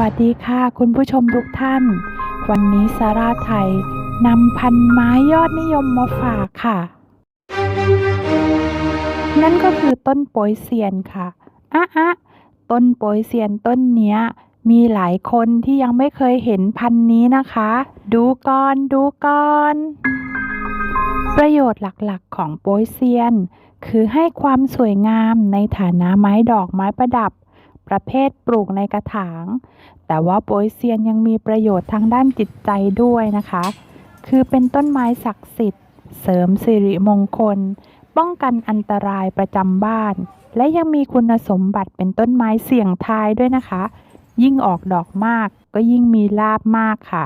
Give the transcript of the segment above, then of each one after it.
วัสดีค่ะ คุณผู้ชมทุกท่าน วันนี้ซาร่าไทยนำพันไม้ยอดนิยมมาฝากค่ะ นั่นก็คือต้นโปยเซียนค่ะอะอะต้นโปยเซียนต้นเนี้ย มีหลายคนที่ยังไม่เคยเห็นพันนี้นะคะ ดูก่อนดูก่อนประโยชน์หลักๆของโปยเซียน คือให้ความสวยงามในฐานะไม้ดอกไม้ประดับ ประเภทปลูกในกระถาง แต่ว่าโปยเซียนยังมีประโยชน์ทางด้านจิตใจด้วยนะคะ คือเป็นต้นไม้ศักดิ์สิทธิ์ เสริมสิริมงคล ป้องกันอันตรายประจำบ้าน และยังมีคุณสมบัติเป็นต้นไม้เสี่ยงทายด้วยนะคะ ยิ่งออกดอกมากก็ยิ่งมีลาบมากค่ะ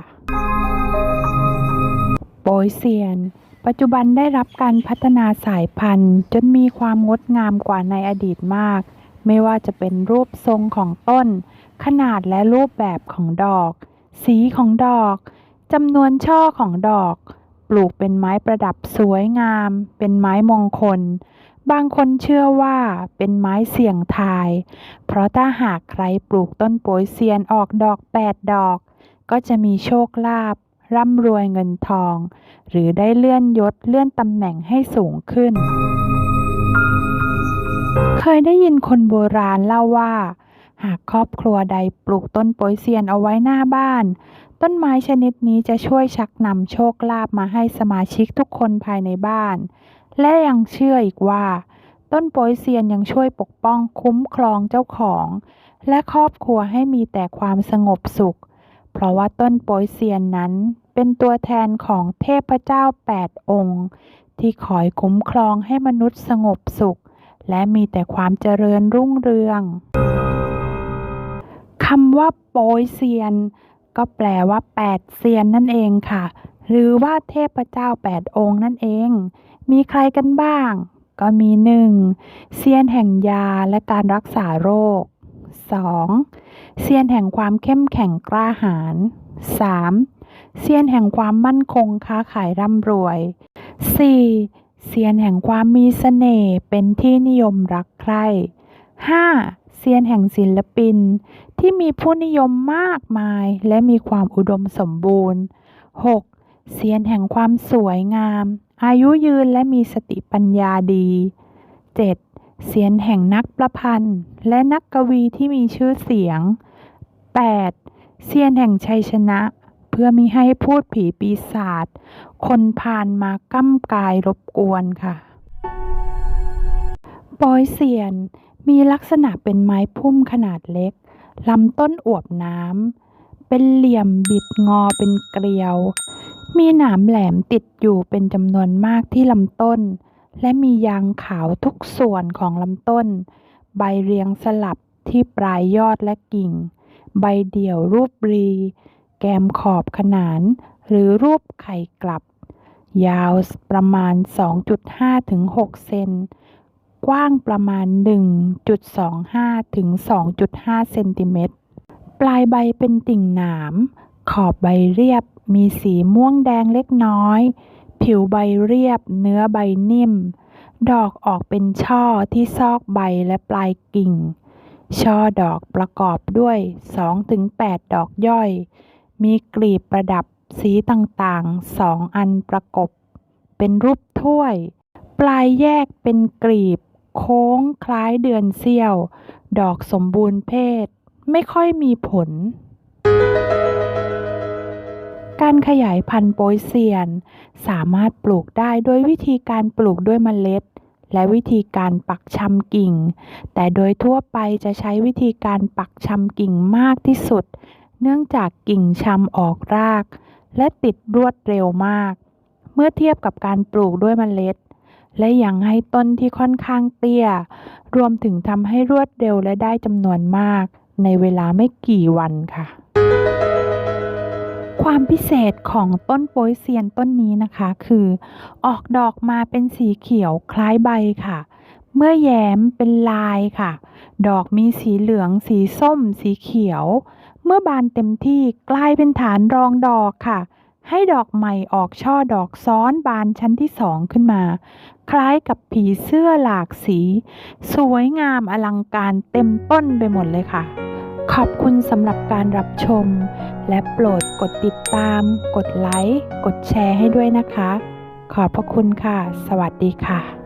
โปยเซียนปัจจุบันได้รับการพัฒนาสายพันธุ์ จนมีความงดงามกว่าในอดีตมาก ไม่ว่าจะเป็นรูปทรงของต้น ขนาดและรูปแบบของดอก สีของดอกจำนวนช่อของดอก ปลูกเป็นไม้ประดับสวยงาม เป็นไม้มงคล บางคนเชื่อว่าเป็นไม้เสี่ยงทาย เพราะถ้าหากใครปลูกต้นโปยเซียนออกดอกแปดดอก ก็จะมีโชคลาภร่ำรวยเงินทอง หรือได้เลื่อนยศเลื่อนตำแหน่งให้สูงขึ้น เคยได้ยินคนโบราณเล่าว่า หากครอบครัวใดปลูกต้นโปยเซียนเอาไว้หน้าบ้าน ต้นไม้ชนิดนี้จะช่วยชักนำโชคลาภมาให้สมาชิกทุกคนภายในบ้าน และยังเชื่ออีกว่า ต้นโปยเซียนยังช่วยปกป้องคุ้มครองเจ้าของ และครอบครัวให้มีแต่ความสงบสุข เพราะว่าต้นโปยเซียนนั้นเป็นตัวแทนของเทพเจ้าแปดองค์ ที่คอยคุ้มครองให้มนุษย์สงบสุข และมีแต่ความเจริญรุ่งเรืองคำว่าโปยเซียน ก็แปลว่าแปดเซียนนั่นเองค่ะ หรือว่าเทพเจ้าแปดองค์นั่นเอง มีใครกันบ้าง ก็มีหนึ่งเซียนแห่งยาและการรักษาโรค 2. เซียนแห่งความเข้มแข็งกล้าหาญ 3. เซียนแห่งความมั่นคงค้าขายร่ำรวย 4. เซียนแห่งความมีเสน่ห์เป็นที่นิยมรักใคร่ 5. เซียนแห่งศิลปิน ที่มีผู้นิยมมากมายและมีความอุดมสมบูรณ์ 6. เซียนแห่งความสวยงาม อายุยืนและมีสติปัญญาดี 7. เซียนแห่งนักประพันธ์ และนักกวีที่มีชื่อเสียง 8. เซียนแห่งชัยชนะ พื่อมิให้พูดผีปีศาจคนผ่านมาก้ำกายรบกวนค่ะปอยเซียนมีลักษณะเป็นไม้พุ่มขนาดเล็กลำต้นอวบน้ำเป็นเหลี่ยมบิดงอเป็นเกลียว มีหนามแหลมติดอยู่เป็นจำนวนมากที่ลำต้น และมียางขาวทุกส่วนของลำต้น ใบเรียงสลับที่ปลายยอดและกิ่ง ใบเดี่ยวรูปรี แกมขอบขนาน หรือรูปไข่กลับ ยาวประมาณ 2.5ถึง6เซน กว้างประมาณ 1.25ถึง2.5เซนติเมตร ปลายใบเป็นติ่งหนาม ขอบใบเรียบมีสีม่วงแดงเล็กน้อย ผิวใบเรียบเนื้อใบนิ่ม ดอกออกเป็นช่อที่ซอกใบและปลายกิ่ง ช่อดอกประกอบด้วย 2-8 ดอกย่อย มีกลีบประดับสีต่างๆสองอันประกบ เป็นรูปถ้วย ปลายแยกเป็นกลีบ โค้งคล้ายเดือนเสี้ยว ดอกสมบูรณ์เพศ ไม่ค่อยมีผล การขยายพันธุ์โปยเซียน สามารถปลูกได้โดยวิธีการปลูกด้วยเมล็ด และวิธีการปักชำกิ่ง แต่โดยทั่วไปจะใช้วิธีการปักชำกิ่งมากที่สุด เนื่องจากกิ่งชำออกราก และติดรวดเร็วมาก เมื่อเทียบกับการปลูกด้วยเมล็ด และยังให้ต้นที่ค่อนข้างเตี้ย รวมถึงทำให้รวดเร็วและได้จำนวนมาก ในเวลาไม่กี่วันค่ะ ความพิเศษของต้นโปยเซียนต้นนี้นะคะ คือ ออกดอกมาเป็นสีเขียวคล้ายใบค่ะเมื่อแย้มเป็นลายค่ะ ดอกมีสีเหลือง สีส้ม สีเขียว เมื่อบานเต็มที่กลายเป็นฐานรองดอกค่ะ ให้ดอกใหม่ออกช่อดอกซ้อนบานชั้นที่สองขึ้นมา คล้ายกับผีเสื้อหลากสี สวยงามอลังการเต็มต้นไปหมดเลยค่ะ ขอบคุณสำหรับการรับชม และโปรดกดติดตาม กดไลค์ กดแชร์ให้ด้วยนะคะ ขอบพระคุณค่ะ สวัสดีค่ะ